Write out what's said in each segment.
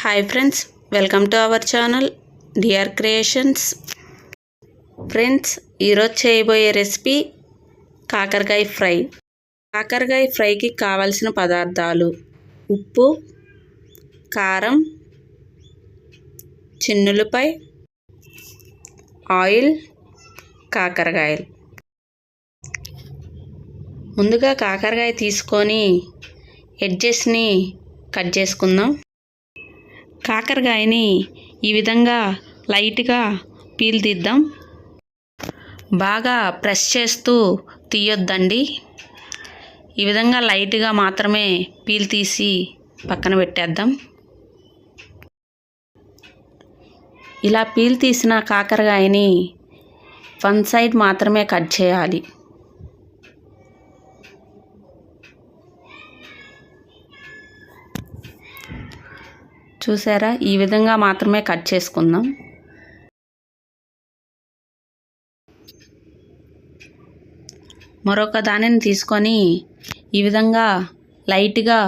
Hi friends welcome to our channel DR creations friends ఈరోజు చేయబోయే recipe కాకరకాయ fry. కాకరకాయ ఫ్రైకి కావలసిన పదార్థాలు ఉప్పు కారం చిన్నులపై ఆయిల్ కాకరకాయలు. ముందుగా కాకరకాయ తీసుకొని ఎడ్జెస్ని కట్ చేసుకుందాం. కాకరకాయని ఈ విధంగా లైట్గా పీల్ తీద్దాం బాగా ప్రెస్ చేస్తూ తీయొద్దండి. ఈ విధంగా లైట్గా మాత్రమే పీల్ తీసి పక్కన పెట్టేద్దాం. ఇలా పీల్ తీసిన కాకరకాయని వన్ సైడ్ మాత్రమే కట్ చేయాలి. చూసారా? ఈ విధంగా మాత్రమే కట్ చేసుకుందాం. మరొక దానిని తీసుకొని ఈ విధంగా లైట్గా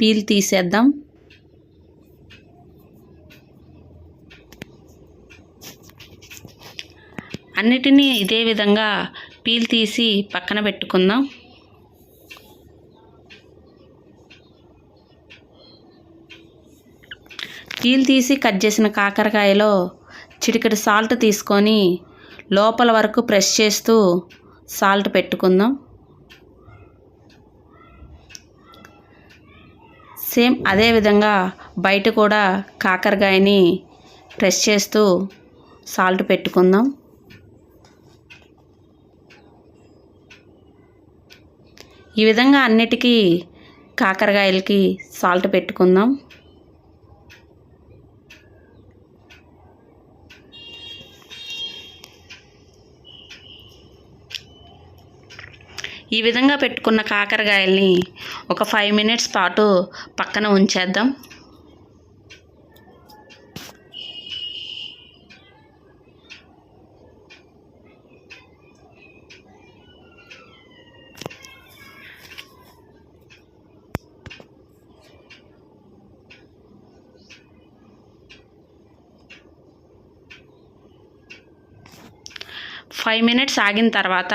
పీల్ తీసేద్దాం. అన్నిటినీ ఇదే విధంగా పీల్ తీసి పక్కన పెట్టుకుందాం. పీల్ తీసి కట్ చేసిన కాకరకాయలో చిటికెడు సాల్ట్ తీసుకొని లోపల వరకు ప్రెస్ చేస్తూ సాల్ట్ పెట్టుకుందాం. సేమ్ అదే విధంగా బయట కూడా కాకరకాయని ప్రెస్ చేస్తూ సాల్ట్ పెట్టుకుందాం. ఈ విధంగా అన్నిటికీ కాకరకాయలకి సాల్ట్ పెట్టుకుందాం. ఈ విధంగా పెట్టుకున్న కాకరకాయల్ని ఒక ఫైవ్ మినిట్స్ పాటు పక్కన ఉంచేద్దాం. ఫైవ్ మినిట్స్ ఆగిన తర్వాత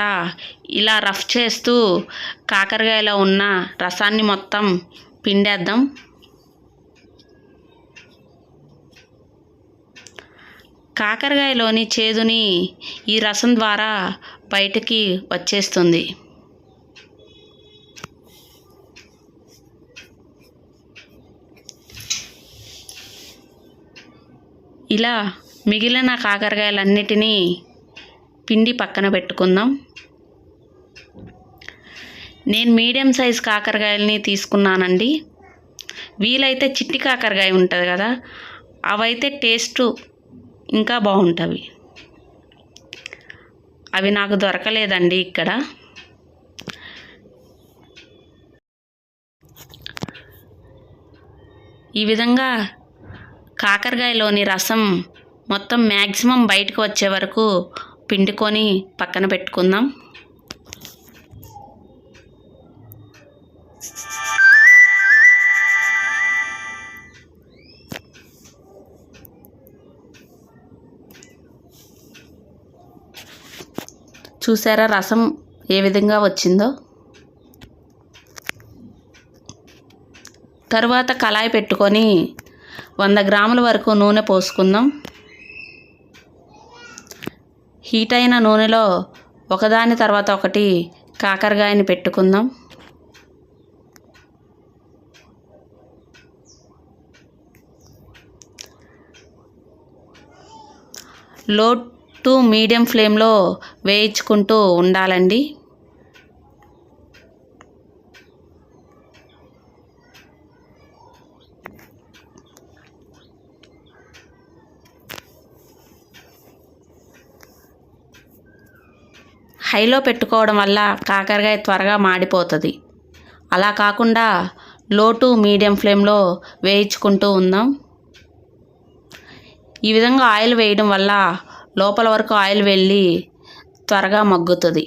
ఇలా రఫ్ చేస్తూ కాకరకాయలో ఉన్న రసాన్ని మొత్తం పిండేద్దాం. కాకరకాయలోని చేదుని ఈ రసం ద్వారా బయటికి వచ్చేస్తుంది. ఇలా మిగిలిన కాకరకాయలన్నిటినీ పిండి పక్కన పెట్టుకుందాం. నేను మీడియం సైజ్ కాకరకాయలని తీసుకున్నానండి. వీలైతే చిట్టి కాకరకాయ ఉంటుంది కదా అవైతే టేస్ట్ ఇంకా బాగుంటుంది అవి నాకు దొరకలేదండి ఇక్కడ. ఈ విధంగా కాకరకాయలోని రసం మొత్తం మ్యాక్సిమం బయటకు వచ్చే వరకు పిండుకొని పక్కన పెట్టుకుందాం. చూసారా రసం ఏ విధంగా వచ్చిందో? తరువాత కళాయి పెట్టుకొని వంద గ్రాముల వరకు నూనె పోసుకుందాం. హీట్ అయిన నూనెలో ఒకదాని తర్వాత ఒకటి కాకరకాయని పెట్టుకుందాం. లో టు మీడియం ఫ్లేమ్లో వేయించుకుంటూ ఉండాలండి. హైలో పెట్టుకోవడం వల్ల కాకరకాయ త్వరగా మాడిపోతుంది. అలా కాకుండా లో టు మీడియం ఫ్లేమ్లో వేయించుకుంటూ ఉందాం. ఈ విధంగా ఆయిల్ వేయడం వల్ల లోపల వరకు ఆయిల్ వెళ్ళి త్వరగా మగ్గుతుంది.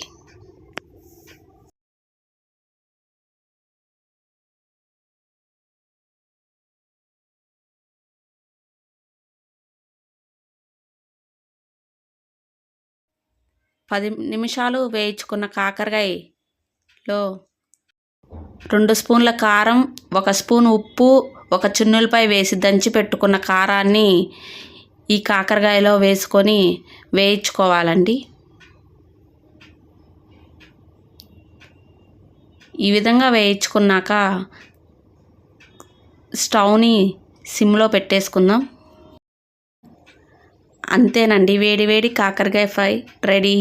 పది నిమిషాలు వేయించుకున్న కాకరకాయలో రెండు స్పూన్ల కారం ఒక స్పూన్ ఉప్పు ఒక చున్నులపై వేసి దంచి పెట్టుకున్న కారాన్ని ఈ కాకరకాయలో వేసుకొని వేయించుకోవాలండి. ఈ విధంగా వేయించుకున్నాక స్టవ్ని సిమ్లో పెట్టేసుకుందాం. అంతేనండి వేడి వేడి కాకరకాయ ఫ్రై రెడీ.